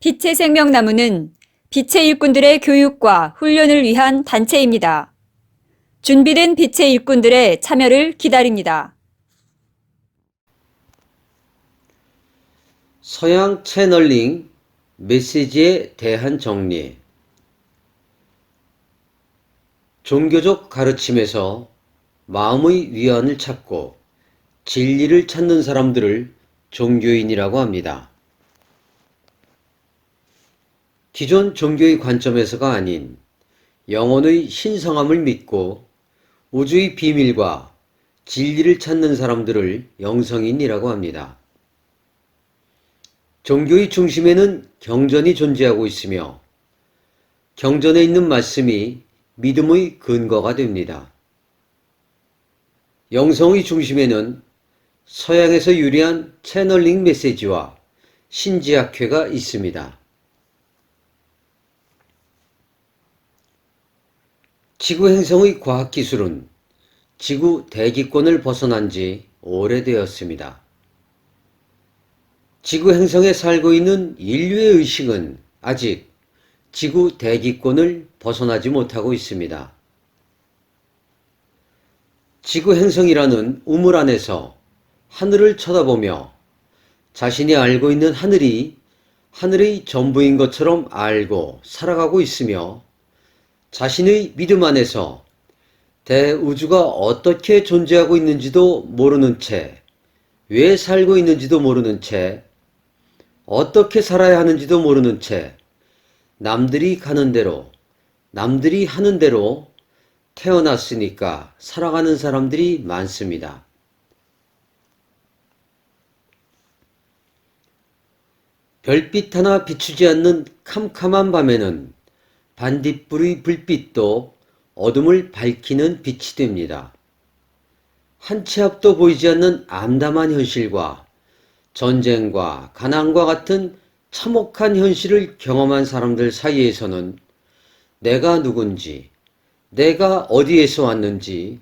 빛의 생명나무는 빛의 일꾼들의 교육과 훈련을 위한 단체입니다. 준비된 빛의 일꾼들의 참여를 기다립니다. 서양 채널링 메시지에 대한 정리 종교적 가르침에서 마음의 위안을 찾고 진리를 찾는 사람들을 종교인이라고 합니다. 기존 종교의 관점에서가 아닌 영혼의 신성함을 믿고 우주의 비밀과 진리를 찾는 사람들을 영성인이라고 합니다. 종교의 중심에는 경전이 존재하고 있으며 경전에 있는 말씀이 믿음의 근거가 됩니다. 영성의 중심에는 서양에서 유리한 채널링 메시지와 신지학회가 있습니다. 지구 행성의 과학 기술은 지구 대기권을 벗어난 지 오래되었습니다. 지구 행성에 살고 있는 인류의 의식은 아직 지구 대기권을 벗어나지 못하고 있습니다. 지구 행성이라는 우물 안에서 하늘을 쳐다보며 자신이 알고 있는 하늘이 하늘의 전부인 것처럼 알고 살아가고 있으며 자신의 믿음 안에서 대우주가 어떻게 존재하고 있는지도 모르는 채, 왜 살고 있는지도 모르는 채, 어떻게 살아야 하는지도 모르는 채, 남들이 가는 대로, 남들이 하는 대로 태어났으니까 살아가는 사람들이 많습니다. 별빛 하나 비추지 않는 캄캄한 밤에는 반딧불의 불빛도 어둠을 밝히는 빛이 됩니다. 한 치 앞도 보이지 않는 암담한 현실과 전쟁과 가난과 같은 참혹한 현실을 경험한 사람들 사이에서는 내가 누군지, 내가 어디에서 왔는지,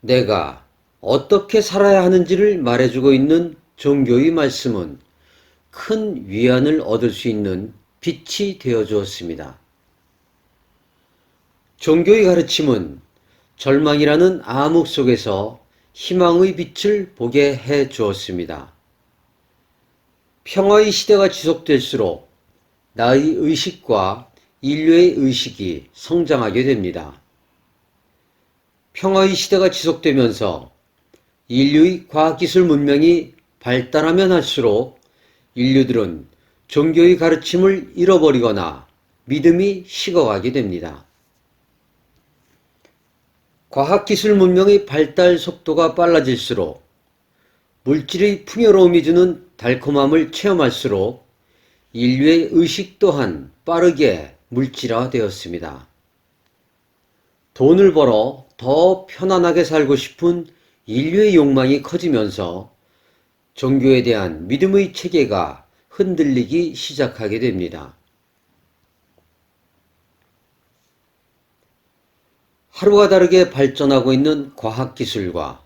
내가 어떻게 살아야 하는지를 말해주고 있는 종교의 말씀은 큰 위안을 얻을 수 있는 빛이 되어 주었습니다. 종교의 가르침은 절망이라는 암흑 속에서 희망의 빛을 보게 해 주었습니다. 평화의 시대가 지속될수록 나의 의식과 인류의 의식이 성장하게 됩니다. 평화의 시대가 지속되면서 인류의 과학기술 문명이 발달하면 할수록 인류들은 종교의 가르침을 잃어버리거나 믿음이 식어가게 됩니다. 과학기술 문명의 발달 속도가 빨라질수록 물질의 풍요로움이 주는 달콤함을 체험할수록 인류의 의식 또한 빠르게 물질화되었습니다. 돈을 벌어 더 편안하게 살고 싶은 인류의 욕망이 커지면서 종교에 대한 믿음의 체계가 흔들리기 시작하게 됩니다. 하루가 다르게 발전하고 있는 과학기술과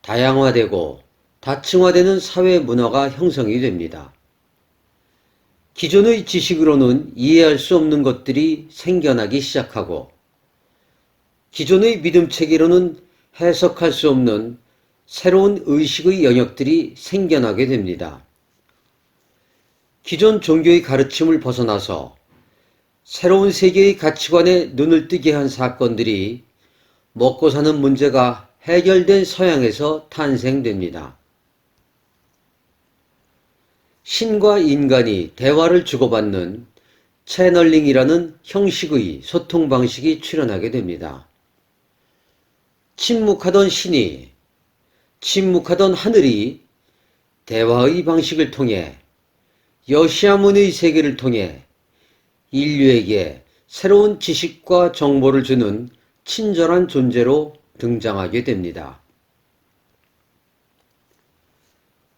다양화되고 다층화되는 사회 문화가 형성이 됩니다. 기존의 지식으로는 이해할 수 없는 것들이 생겨나기 시작하고 기존의 믿음 체계로는 해석할 수 없는 새로운 의식의 영역들이 생겨나게 됩니다. 기존 종교의 가르침을 벗어나서 새로운 세계의 가치관에 눈을 뜨게 한 사건들이 먹고 사는 문제가 해결된 서양에서 탄생됩니다. 신과 인간이 대화를 주고받는 채널링이라는 형식의 소통 방식이 출현하게 됩니다. 침묵하던 신이, 침묵하던 하늘이 대화의 방식을 통해 여시아문의 세계를 통해 인류에게 새로운 지식과 정보를 주는 친절한 존재로 등장하게 됩니다.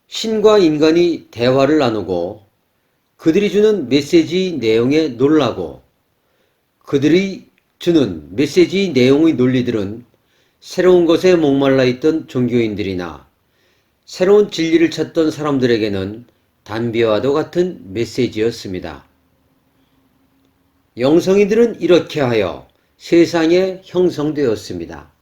신과 인간이 대화를 나누고 그들이 주는 메시지 내용에 놀라고 그들이 주는 메시지 내용의 논리들은 새로운 것에 목말라 있던 종교인들이나 새로운 진리를 찾던 사람들에게는 담배와도 같은 메시지였습니다. 영성이들은 이렇게 하여 세상에 형성되었습니다.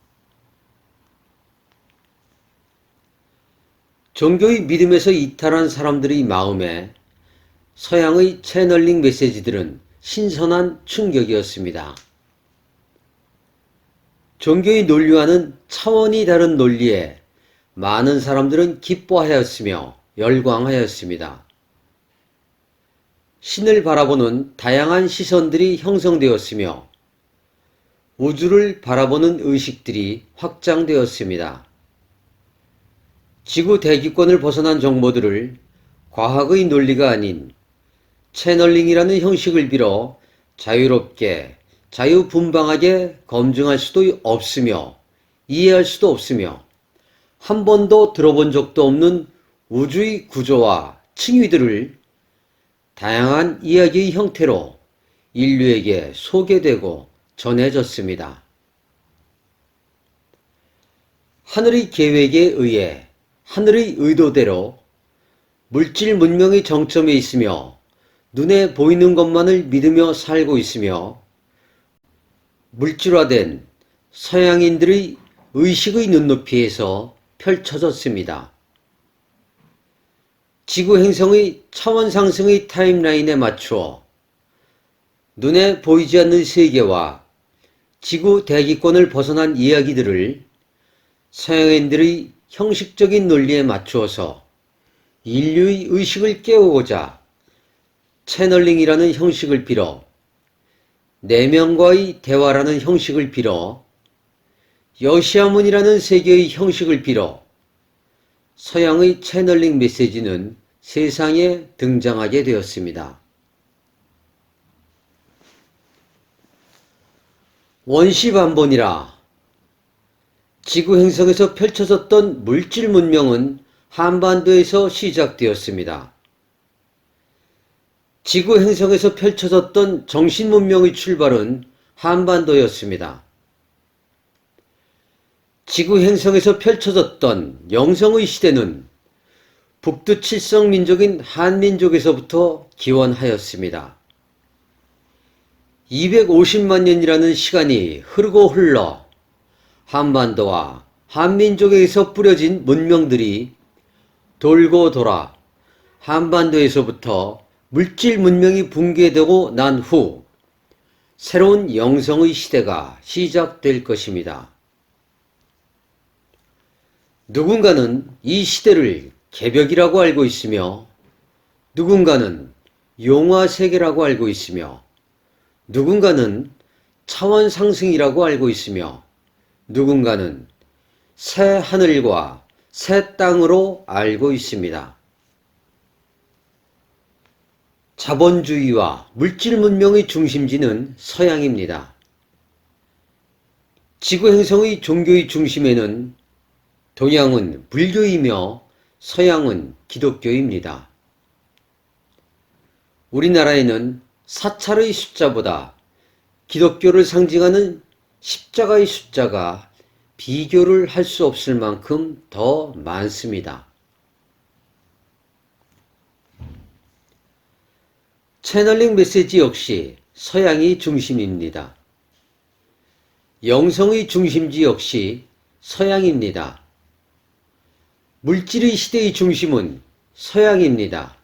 종교의 믿음에서 이탈한 사람들의 마음에 서양의 채널링 메시지들은 신선한 충격이었습니다. 종교의 논리와는 차원이 다른 논리에 많은 사람들은 기뻐하였으며 열광하였습니다. 신을 바라보는 다양한 시선들이 형성되었으며 우주를 바라보는 의식들이 확장되었습니다. 지구 대기권을 벗어난 정보들을 과학의 논리가 아닌 채널링이라는 형식을 빌어 자유롭게 자유분방하게 검증할 수도 없으며 이해할 수도 없으며 한 번도 들어본 적도 없는 우주의 구조와 층위들을 다양한 이야기의 형태로 인류에게 소개되고 전해졌습니다. 하늘의 계획에 의해 하늘의 의도대로 물질 문명의 정점에 있으며 눈에 보이는 것만을 믿으며 살고 있으며 물질화된 서양인들의 의식의 눈높이에서 펼쳐졌습니다. 지구 행성의 차원 상승의 타임라인에 맞추어 눈에 보이지 않는 세계와 지구 대기권을 벗어난 이야기들을 서양인들의 형식적인 논리에 맞추어서 인류의 의식을 깨우고자 채널링이라는 형식을 빌어 내면과의 대화라는 형식을 빌어 여시아문이라는 세계의 형식을 빌어 서양의 채널링 메시지는 세상에 등장하게 되었습니다. 원시반본이라 지구 행성에서 펼쳐졌던 물질 문명은 한반도에서 시작되었습니다. 지구 행성에서 펼쳐졌던 정신 문명의 출발은 한반도였습니다. 지구 행성에서 펼쳐졌던 영성의 시대는 북두 칠성 민족인 한민족에서부터 기원하였습니다. 250만 년이라는 시간이 흐르고 흘러 한반도와 한민족에서 뿌려진 문명들이 돌고 돌아 한반도에서부터 물질 문명이 붕괴되고 난 후 새로운 영성의 시대가 시작될 것입니다. 누군가는 이 시대를 개벽이라고 알고 있으며 누군가는 용화 세계라고 알고 있으며 누군가는 차원 상승이라고 알고 있으며 누군가는 새 하늘과 새 땅으로 알고 있습니다. 자본주의와 물질 문명의 중심지는 서양입니다. 지구 행성의 종교의 중심에는 동양은 불교이며 서양은 기독교입니다. 우리나라에는 사찰의 숫자보다 기독교를 상징하는 십자가의 숫자가 비교를 할 수 없을 만큼 더 많습니다. 채널링 메시지 역시 서양이 중심입니다. 영성의 중심지 역시 서양입니다. 물질의 시대의 중심은 서양입니다.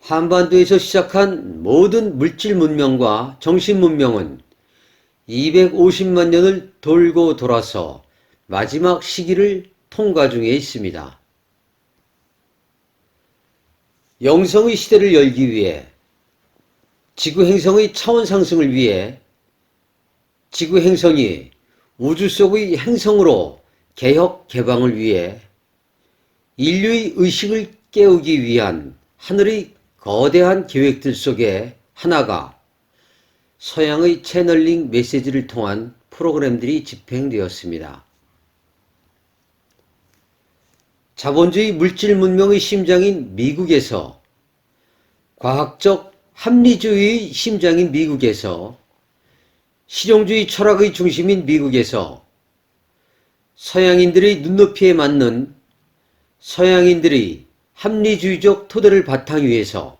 한반도에서 시작한 모든 물질 문명과 정신 문명은 250만 년을 돌고 돌아서 마지막 시기를 통과 중에 있습니다. 영성의 시대를 열기 위해 지구 행성의 차원 상승을 위해 지구 행성이 우주 속의 행성으로 개혁 개방을 위해 인류의 의식을 깨우기 위한 하늘의 거대한 계획들 속에 하나가 서양의 채널링 메시지를 통한 프로그램들이 집행되었습니다. 자본주의 물질 문명의 심장인 미국에서 과학적 합리주의의 심장인 미국에서 실용주의 철학의 중심인 미국에서 서양인들의 눈높이에 맞는 서양인들의 합리주의적 토대를 바탕 위에서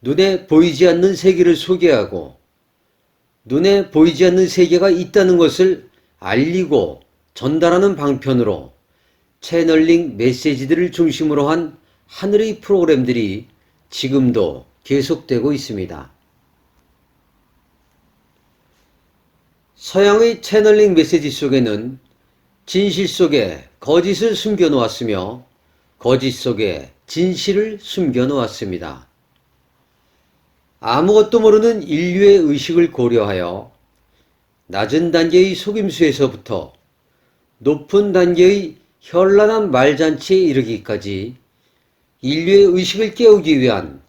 눈에 보이지 않는 세계를 소개하고 눈에 보이지 않는 세계가 있다는 것을 알리고 전달하는 방편으로 채널링 메시지들을 중심으로 한 하늘의 프로그램들이 지금도 계속되고 있습니다. 서양의 채널링 메시지 속에는 진실 속에 거짓을 숨겨 놓았으며 거짓 속에 진실을 숨겨 놓았습니다. 아무것도 모르는 인류의 의식을 고려하여 낮은 단계의 속임수에서부터 높은 단계의 현란한 말잔치에 이르기까지 인류의 의식을 깨우기 위한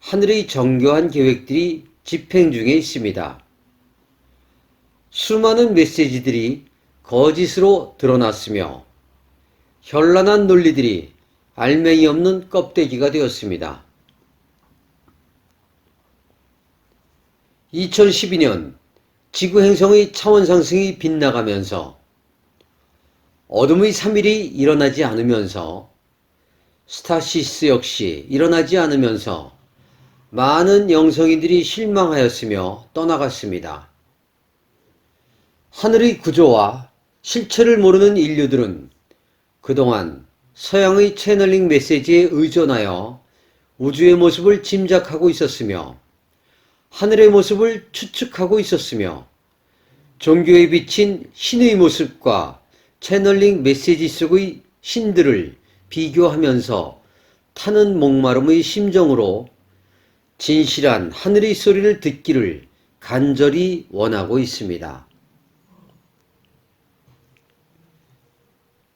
하늘의 정교한 계획들이 집행 중에 있습니다. 수많은 메시지들이 거짓으로 드러났으며 현란한 논리들이 알맹이 없는 껍데기가 되었습니다. 2012년 지구 행성의 차원 상승이 빗나가면서 어둠의 3일이 일어나지 않으면서 스타시스 역시 일어나지 않으면서 많은 영성인들이 실망하였으며 떠나갔습니다. 하늘의 구조와 실체를 모르는 인류들은 그동안 서양의 채널링 메시지에 의존하여 우주의 모습을 짐작하고 있었으며 하늘의 모습을 추측하고 있었으며 종교에 비친 신의 모습과 채널링 메시지 속의 신들을 비교하면서 타는 목마름의 심정으로 진실한 하늘의 소리를 듣기를 간절히 원하고 있습니다.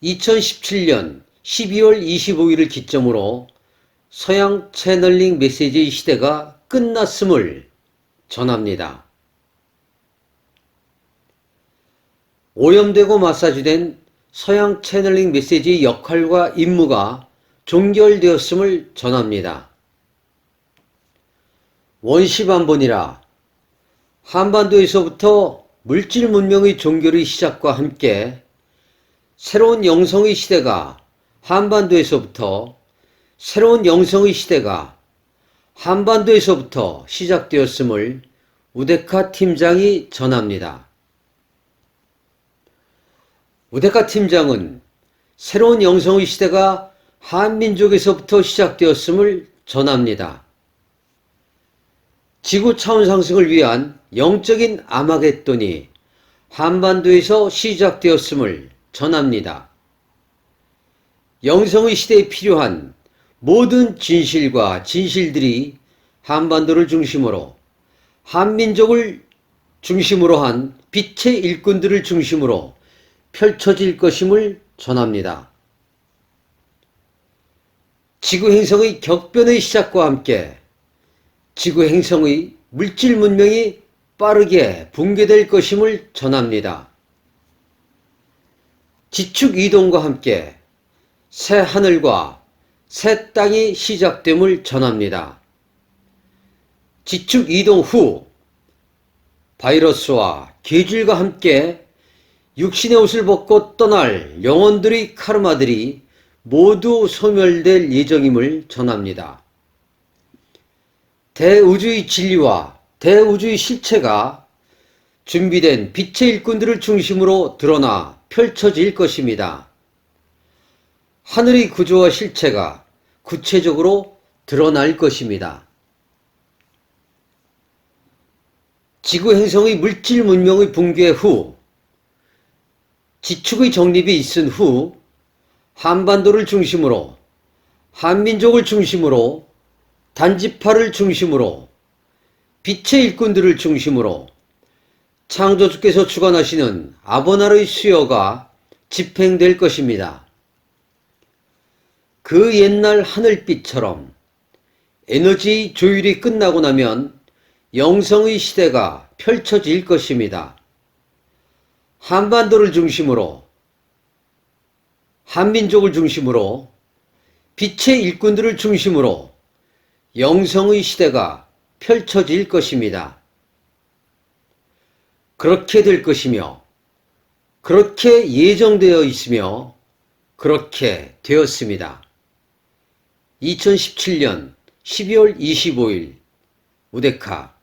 2017년 12월 25일을 기점으로 서양 채널링 메시지의 시대가 끝났음을 전합니다. 오염되고 마사지된 서양 채널링 메시지의 역할과 임무가 종결되었음을 전합니다. 원시반본이라 한반도에서부터 물질 문명의 종결의 시작과 함께 새로운 영성의 시대가 한반도에서부터 새로운 영성의 시대가 한반도에서부터 시작되었음을 우데카 팀장이 전합니다. 우데카 팀장은 새로운 영성의 시대가 한민족에서부터 시작되었음을 전합니다. 지구 차원 상승을 위한 영적인 아마겟돈이 한반도에서 시작되었음을 전합니다. 영성의 시대에 필요한 모든 진실과 진실들이 한반도를 중심으로 한민족을 중심으로 한 빛의 일꾼들을 중심으로 펼쳐질 것임을 전합니다. 지구 행성의 격변의 시작과 함께 지구 행성의 물질 문명이 빠르게 붕괴될 것임을 전합니다. 지축 이동과 함께 새 하늘과 새 땅이 시작됨을 전합니다. 지축 이동 후 바이러스와 계질과 함께 육신의 옷을 벗고 떠날 영혼들의 카르마들이 모두 소멸될 예정임을 전합니다. 대우주의 진리와 대우주의 실체가 준비된 빛의 일꾼들을 중심으로 드러나 펼쳐질 것입니다. 하늘의 구조와 실체가 구체적으로 드러날 것입니다. 지구 행성의 물질 문명의 붕괴 후, 지축의 정립이 있은 후, 한반도를 중심으로, 한민족을 중심으로, 단지파를 중심으로, 빛의 일꾼들을 중심으로, 창조주께서 주관하시는 아버나의 수여가 집행될 것입니다. 그 옛날 하늘빛처럼 에너지 조율이 끝나고 나면 영성의 시대가 펼쳐질 것입니다. 한반도를 중심으로 한민족을 중심으로 빛의 일꾼들을 중심으로 영성의 시대가 펼쳐질 것입니다. 그렇게 될 것이며 그렇게 예정되어 있으며 그렇게 되었습니다. 2017년 12월 25일 우데카